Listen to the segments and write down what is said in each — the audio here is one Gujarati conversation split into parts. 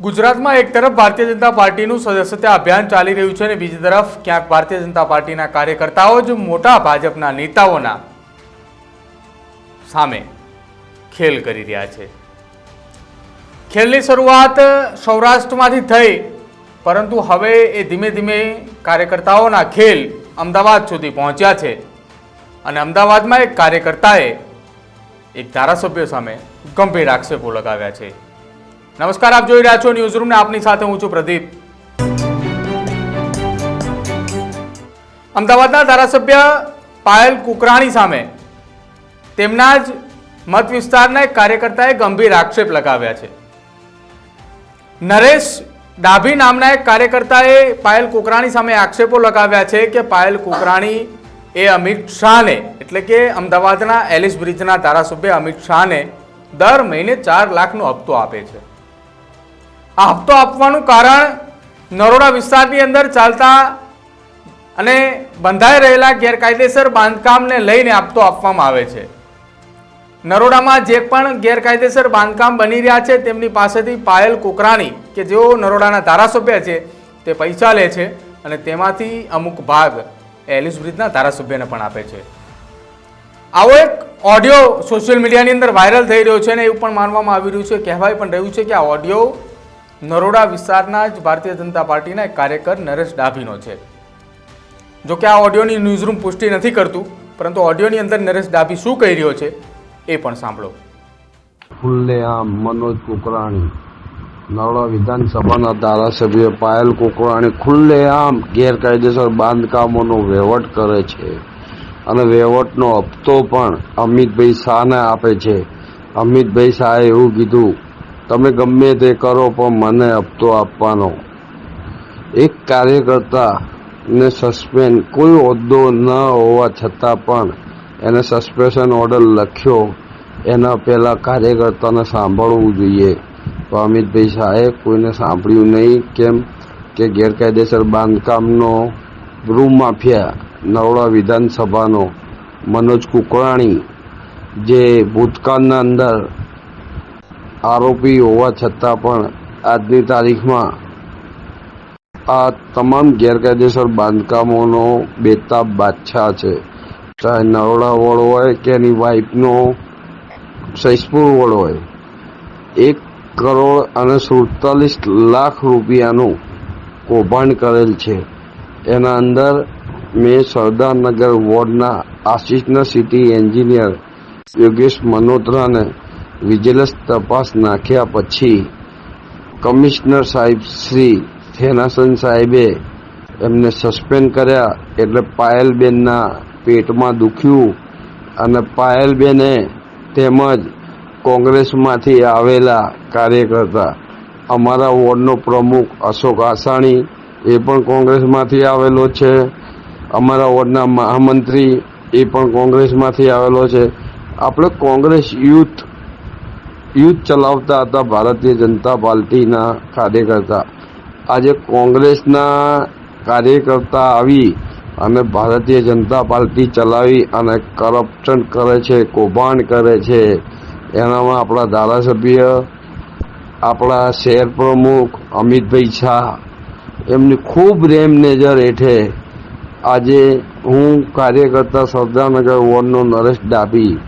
ગુજરાતમાં એક તરફ ભારતીય જનતા પાર્ટીનું સદસ્યતા અભિયાન ચાલી રહ્યું છે અને બીજી તરફ ક્યાંક ભારતીય જનતા પાર્ટીના કાર્યકર્તાઓ જ મોટા ભાજપના નેતાઓના સામે ખેલ કરી રહ્યા છે. ખેલની શરૂઆત સૌરાષ્ટ્રમાંથી થઈ, પરંતુ હવે એ ધીમે ધીમે કાર્યકર્તાઓના ખેલ અમદાવાદ સુધી પહોંચ્યા છે અને અમદાવાદમાં એક કાર્યકર્તાએ એક ધારાસભ્ય સામે ગંભીર આક્ષેપો લગાવ્યા છે. નમસ્કાર, આપ જોઈ રહ્યા છો ન્યૂઝ રૂમ ને આપની સાથે હું છું પ્રદીપ. અમદાવાદના ધારાસભ્ય પાયલ કુકરાણી સામે તેમના જ મત વિસ્તારના એક કાર્યકર્તાએ ગંભીર આક્ષેપ લગાવ્યા છે. નરેશ ડાભી નામના એક કાર્યકર્તાએ પાયલ કુકરાણી સામે આક્ષેપો લગાવ્યા છે કે પાયલ કુકરાણી એ અમિત શાહને, એટલે કે અમદાવાદના એલિસ બ્રિજના ધારાસભ્ય અમિત શાહને દર મહિને ચાર લાખનો હપ્તો આપે છે. આ હપ્તો આપવાનું કારણ નરોડા વિસ્તારની અંદર ચાલતા અને બંધાઈ રહેલા ગેરકાયદેસર બાંધકામને લઈને હપ્તો આપવામાં આવે છે. નરોડામાં જે પણ ગેરકાયદેસર બાંધકામ બની રહ્યા છે, તેમની પાસેથી પાયલ કોકરાણી કે જેઓ નરોડાના ધારાસભ્ય છે, તે પૈસા લે છે અને તેમાંથી અમુક ભાગ એલિસ બ્રિજના ધારાસભ્યને પણ આપે છે. આવો એક ઓડિયો સોશિયલ મીડિયાની અંદર વાયરલ થઈ રહ્યો છે અને એવું પણ માનવામાં આવી રહ્યું છે, કહેવાય પણ રહ્યું છે કે આ ઓડિયો નરોડા વિસ્તારના જ ભારતીય જનતા પાર્ટીના એક કાર્યકર નરેશ ડાભીનો છે. જો કે આ ઓડિયોની ન્યૂઝરૂમ પુષ્ટિ નથી કરતું, પરંતુ ઓડિયોની અંદર નરેશ ડાભી શું કહી રહ્યો છે એ પણ સાંભળો. ખુલ્લેઆમ મનોજ કુકરાણી, નરોડા વિધાનસભાના ધારાસભ્ય પાયલ કુકરાણી ખુલ્લેઆમ ગેરકાયદેસર બાંધકામોનો વહીવટ કરે છે અને વહીવટનો હપ્તો પણ અમિતભાઈ શાહને આપે છે. અમિતભાઈ શાહે એવું કીધું તમે ગમે તે કરો, પણ મને હપ્તો આપવાનો. એક કાર્યકર્તા ને સસ્પેન્ડ કોઈ હોદ્દો ન હોવા છતાં પણ એને સસ્પેન્શન ઓર્ડર લખ્યો. એના પહેલાં કાર્યકર્તાને સાંભળવું જોઈએ. તો અમિતભાઈ શાહે કોઈને સાંભળ્યું નહીં. કેમ કે ગેરકાયદેસર બાંધકામનો ગૃહ માફિયા, નરોડા વિધાનસભાનો. મનોજ કુકરાણી જે ભૂતકાળના અંદર આરોપી હોવા છતાં પણ આજની તારીખમાં આ તમામ ગેરકાયદેસર બાંધકામોનો બેતાબ બાદશાહ છે. ચાહે નરોડા વોર્ડ હોય કે એની વાઇફનો સૈસપુર વોર્ડ હોય, એક કરોડ અને સુડતાલીસ લાખ રૂપિયાનું કૌભાંડ કરેલ છે. એના અંદર મેં સરદારનગર વોર્ડના આશિષના સિટી એન્જિનિયર યોગેશ મલ્હોત્રાને વિજિલન્સ તપાસ નાખ્યા પછી કમિશનર સાહેબ શ્રી થેનાસન સાહેબે એમને સસ્પેન્ડ કર્યા એટલે પાયલબેનના પેટમાં દુખ્યું અને પાયલબેને તેમજ કોંગ્રેસમાંથી આવેલા કાર્યકર્તા, અમારા વોર્ડનો પ્રમુખ અશોક આસાણી એ પણ કોંગ્રેસમાંથી આવેલો છે, અમારા વોર્ડના મહામંત્રી એ પણ કોંગ્રેસમાંથી આવેલો છે. આપણે કોંગ્રેસ યુથ યુથ ચલાવતા હતા ભારતીય જનતા પાર્ટીના કાર્યકર્તા. આજે કોંગ્રેસના કાર્યકર્તા આવી અને ભારતીય જનતા પાર્ટી ચલાવી અને કરપ્શન કરે છે, કૌભાંડ કરે છે. એનામાં આપણા ધારાસભ્ય, આપણા શહેર પ્રમુખ અમિતભાઈ શાહ, એમની ખૂબ રેમ નેજર હેઠે આજે હું કાર્યકર્તા સરદારનગર વોર્ડનો નરેશ ડાભી.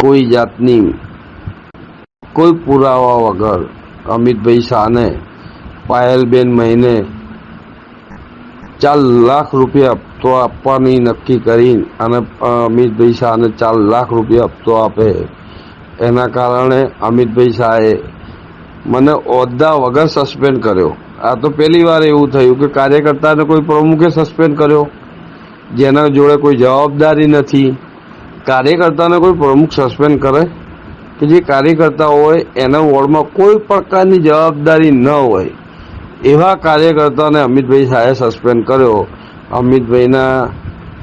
કોઈ જાતની કોઈ પુરાવા વગર અમિતભાઈ શાહને પાયલબેન મહિને ચાર લાખ રૂપિયા હપ્તો આપવાની નક્કી કરી અને અમિતભાઈ શાહને ચાર લાખ રૂપિયા હપ્તો આપે. એના કારણે અમિતભાઈ શાહે મને હોદ્દા વગર સસ્પેન્ડ કર્યો. આ તો પહેલી વાર એવું થયું કે કાર્યકર્તાને કોઈ પ્રમુખે સસ્પેન્ડ કર્યો. જેના જોડે કોઈ જવાબદારી નથી. કાર્યકર્તાને કોઈ પ્રમુખ સસ્પેન્ડ કરે? કે જે કાર્યકર્તા હોય, એના વોર્ડમાં કોઈ પ્રકારની જવાબદારી ન હોય. એવા કાર્યકર્તાને અમિતભાઈ શાહે સસ્પેન્ડ કર્યો. અમિતભાઈના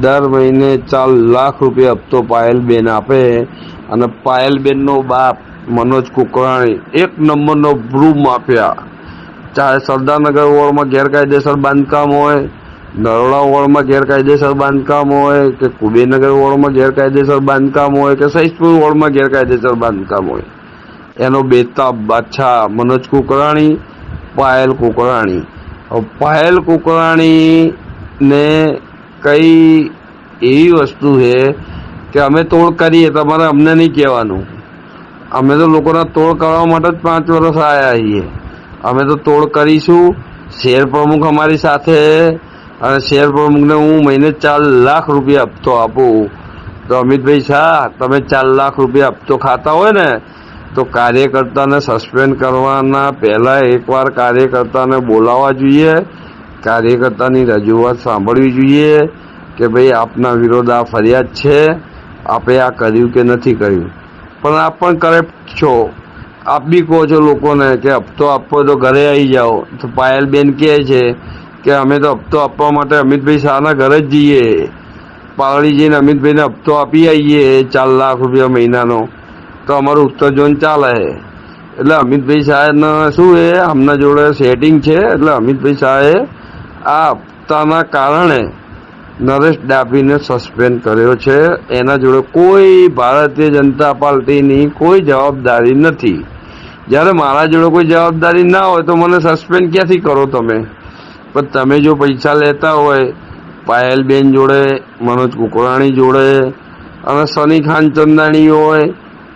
દર મહિને ચાર લાખ રૂપિયા હપ્તો પાયલબેન આપે અને પાયલબેનનો બાપ મનોજ કુકરાણી, એક નંબરનો ભ્રૂ માફિયા. ચાહે સરદારનગર વોર્ડમાં ગેરકાયદેસર બાંધકામ હોય નરોડા વોર્ડમાં ગેરકાયદેસર બાંધકામ હોય કે કુબેરનગર વોર્ડમાં ગેરકાયદેસર બાંધકામ હોય કે સૈજપુર વોર્ડમાં ગેરકાયદેસર બાંધકામ હોય. એનો બેતાબ બાદશાહ મનોજ કુકરાણી, પાયલ કુકરાણી. પાયલ કુકરાણીને કઈ એવી વસ્તુ છે કે અમે તોડ કરીએ, તમારે અમને નહીં કહેવાનું. અમે તો લોકોના તોડ કરવા માટે જ પાંચ વર્ષ આવ્યા છીએ. અમે તો તોડ કરીશું. શેર પ્રમુખ અમારી સાથે અને શેર પ્રમુખને હું મહિને ચાર લાખ રૂપિયા હપ્તો આપું. તો અમિતભાઈ શાહ, તમે ચાર લાખ રૂપિયા હપ્તો ખાતા હોય ને, તો કાર્યકર્તાને સસ્પેન્ડ કરવાના પહેલા એકવાર કાર્યકર્તાને બોલાવવા જોઈએ. કાર્યકર્તાની રજૂઆત સાંભળવી જોઈએ કે ભાઈ, આપના વિરોધ આ ફરિયાદ છે, આપે આ કર્યું કે નથી કર્યું. પણ આપ પણ કરેક્ટ છો. આપ બી કહો છો લોકોને કે હપ્તો આપવો તો ઘરે આવી જાઓ. તો પાયલબેન કહે છે કે અમે તો હપ્તો આપવા માટે અમિતભાઈ શાહના ઘરે જ જઈએ. પાલડી જઈને અમિતભાઈને હપ્તો આપી આવીએ ચાર લાખ રૂપિયા મહિનાનો. તો અમારું ઉત્તર ઝોન ચાલે. એટલે અમિતભાઈ શાહને શું એ? આમના જોડે સેટિંગ છે. એટલે અમિતભાઈ શાહે આ હપ્તાના કારણે નરેશ ડાભીને સસ્પેન્ડ કર્યો છે. એના જોડે કોઈ ભારતીય જનતા પાર્ટીની કોઈ જવાબદારી નથી. જ્યારે મારા જોડે કોઈ જવાબદારી ના હોય તો મને સસ્પેન્ડ ક્યાંથી કરો તમે? પણ તમે જો પૈસા લેતા હોય, પાયલબેન જોડે, મનોજ કુકરાણી જોડે, અને સની ખાન ચંદાણી હોય,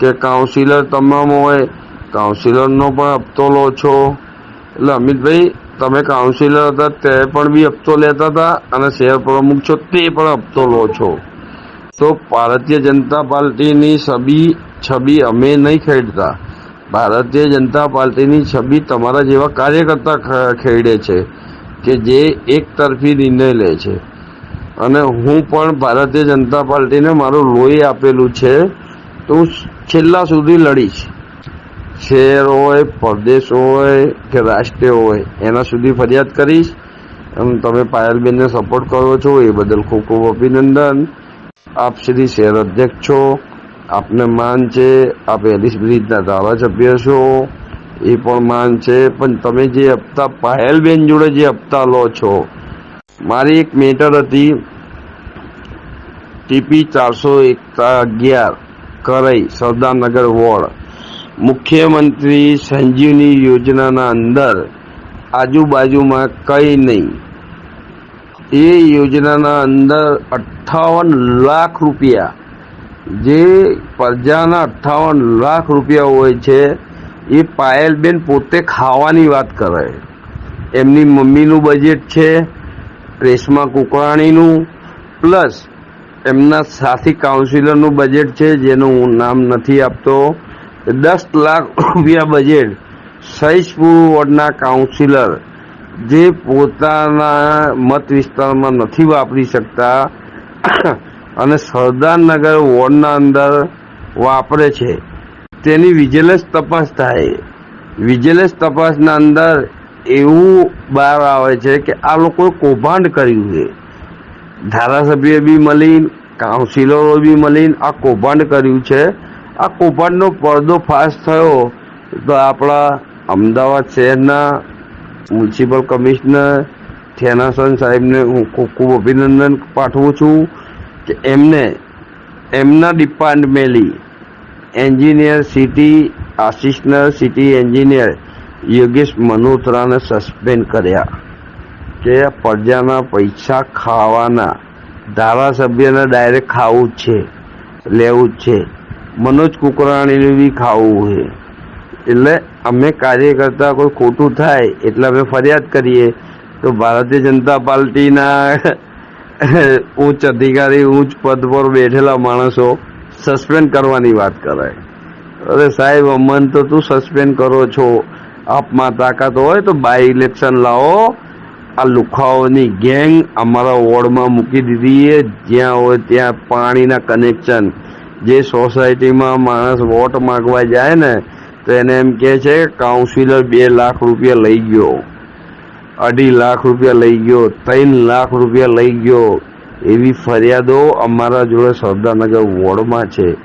કે કાઉન્સિલર તમામ હોય કાઉન્સિલરનો પણ હપ્તો લો છો. એટલે અમિતભાઈ, તમે કાઉન્સિલર હતા, તે પણ બી હપ્તો લેતા હતા, અને શહેર પ્રમુખ છો, તે પણ હપ્તો લો છો. તો ભારતીય જનતા પાર્ટીની છબી છબી અમે નહીં ખેડતા. ભારતીય જનતા પાર્ટીની છબી તમારા જેવા કાર્યકર્તા ખેડે છે. કે જે એક તરફી નિર્ણય લે છે. અને હું પણ ભારતીય જનતા પાર્ટીને મારું લોહી આપેલું છે તો હું છેલ્લા સુધી લડીશ. શહેર હોય, પરદેશ હોય કે રાષ્ટ્રીય હોય, એના સુધી ફરિયાદ કરીશ. અને તમે પાયલબેનને સપોર્ટ કરો છો, એ બદલ ખૂબ ખૂબ અભિનંદન. આપ શ્રી શહેર અધ્યક્ષ છો. આપને માન છે. આપ એલિસ બ્રિજના ધારાસભ્ય છો. એ પણ માન છે, પણ તમે જે હપ્તા પાયલબેન જોડે જે હપ્તા લો છો, મારી એક મેટર હતી ટીપી ચારસો અગિયાર, કરઈ, સરદારનગર વોર્ડ. મુખ્યમંત્રી સંજીવની યોજનાના અંદર આજુબાજુમાં કંઈ નહીં. એ યોજનાના અંદર અઠ્ઠાવન લાખ રૂપિયા, જે પ્રજાના અઠ્ઠાવન લાખ રૂપિયા હોય છે એ પાયલબેન પોતે ખાવાની વાત કરે. એમની મમ્મીનું બજેટ છે રેશમા કુકરાણીનું પ્લસ એમના સાથી કાઉન્સિલરનું બજેટ છે, જેનું હું નામ નથી આપતો. દસ લાખ રૂપિયા બજેટ સહીસપુર વોર્ડના કાઉન્સિલર જે પોતાના મત વિસ્તારમાં નથી વાપરી શકતા અને સરદારનગર વોર્ડના અંદર વાપરે છે. તેની વિજિલન્સ તપાસ થાય. વિજિલન્સ તપાસના અંદર એવું બહાર આવે છે કે આ લોકોએ કૌભાંડ કર્યું છે. ધારાસભ્ય બી મળી કાઉન્સિલરો બી મળીને આ કૌભાંડ કર્યું છે. આ કૌભાંડનો પડદો ફાસ થયો તો આપણા અમદાવાદ શહેરના મ્યુનિસિપલ કમિશનર થેનાસન સાહેબને હું ખૂબ ખૂબ અભિનંદન પાઠવું છું કે એમને, એમના departmentally engineer, city assistant, city engineer Yogesh મનોત્રાને suspend કર્યા કે પ્રજાના પૈસા ખાવાના, ધારાસભ્યને ડાયરેક્ટ ખાવું જ છે, લેવું જ છે. મનોજ કુકરાણીને બી ખાવું છે. એટલે અમે કાર્યકર્તા કોઈ ખોટું થાય એટલે અમે ફરિયાદ કરીએ. તો ભારતીય જનતા પાર્ટીના ઉચ્ચ અધિકારી, ઉચ્ચ પદ પર બેઠેલા માણસો સસ્પેન્ડ કરવાની વાત કરે અરે સાહેબ, અમન તો તું સસ્પેન્ડ કરો છો. આપમાં તાકાત હોય તો બાય ઇલેક્શન લાવો. આ લુખાઓની ગેંગ અમારા વોર્ડમાં મૂકી દીધી છે. જ્યાં હોય ત્યાં પાણીના કનેક્શન જે સોસાયટીમાં માણસ વોટ માંગવા જાય ને, તો એને એમ કહે છે કાઉન્સિલર બે લાખ રૂપિયા લઈ ગયો. અઢી લાખ રૂપિયા લઈ ગયો. ત્રણ લાખ રૂપિયા લઈ ગયો. એવી ફરિયાદો અમારા જોડે સરદારનગર વોર્ડમાં છે.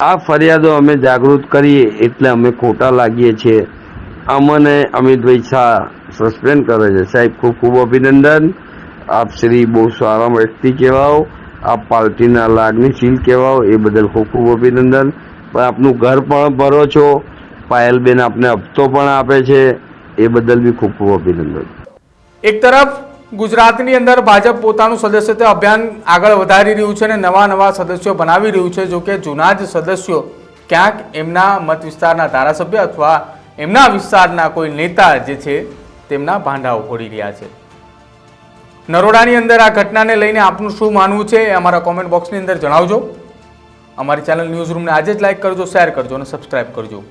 આ ફરિયાદો અમે જાગૃત કરીએ એટલે અમે ખોટા લાગીએ છીએ. અમને અમિતભાઈ શાહ સસ્પેન્ડ કરે છે. સાહેબ, ખૂબ ખૂબ અભિનંદન. આપ શ્રી બહુ સારા વ્યક્તિ કહેવાઓ. આપ પાર્ટીના લાગણીશીલ કહેવાઓ. એ બદલ ખૂબ ખૂબ અભિનંદન. પણ આપનું ઘર પણ ભરો છો. પાયલબેન આપને હપ્તો પણ આપે છે. એ બદલ બી ખૂબ ખૂબ અભિનંદન. એક તરફ ગુજરાતની અંદર ભાજપ પોતાનું સદસ્યતા અભિયાન આગળ વધારી રહ્યું છે અને નવા નવા સદસ્યો બનાવી રહ્યું છે. જો કે જૂના જ સદસ્યો ક્યાંક એમના મત વિસ્તારના ધારાસભ્ય અથવા એમના વિસ્તારના કોઈ નેતા જે છે તેમના ભાંડાઓ ફોડી રહ્યા છે. નરોડાની અંદર આ ઘટનાને લઈને આપનું શું માનવું છે એ અમારા કોમેન્ટ બોક્સની અંદર જણાવજો. અમારી ચેનલ ન્યૂઝ રૂમને આજે જ લાઈક કરજો શેર કરજો અને સબસ્ક્રાઇબ કરજો.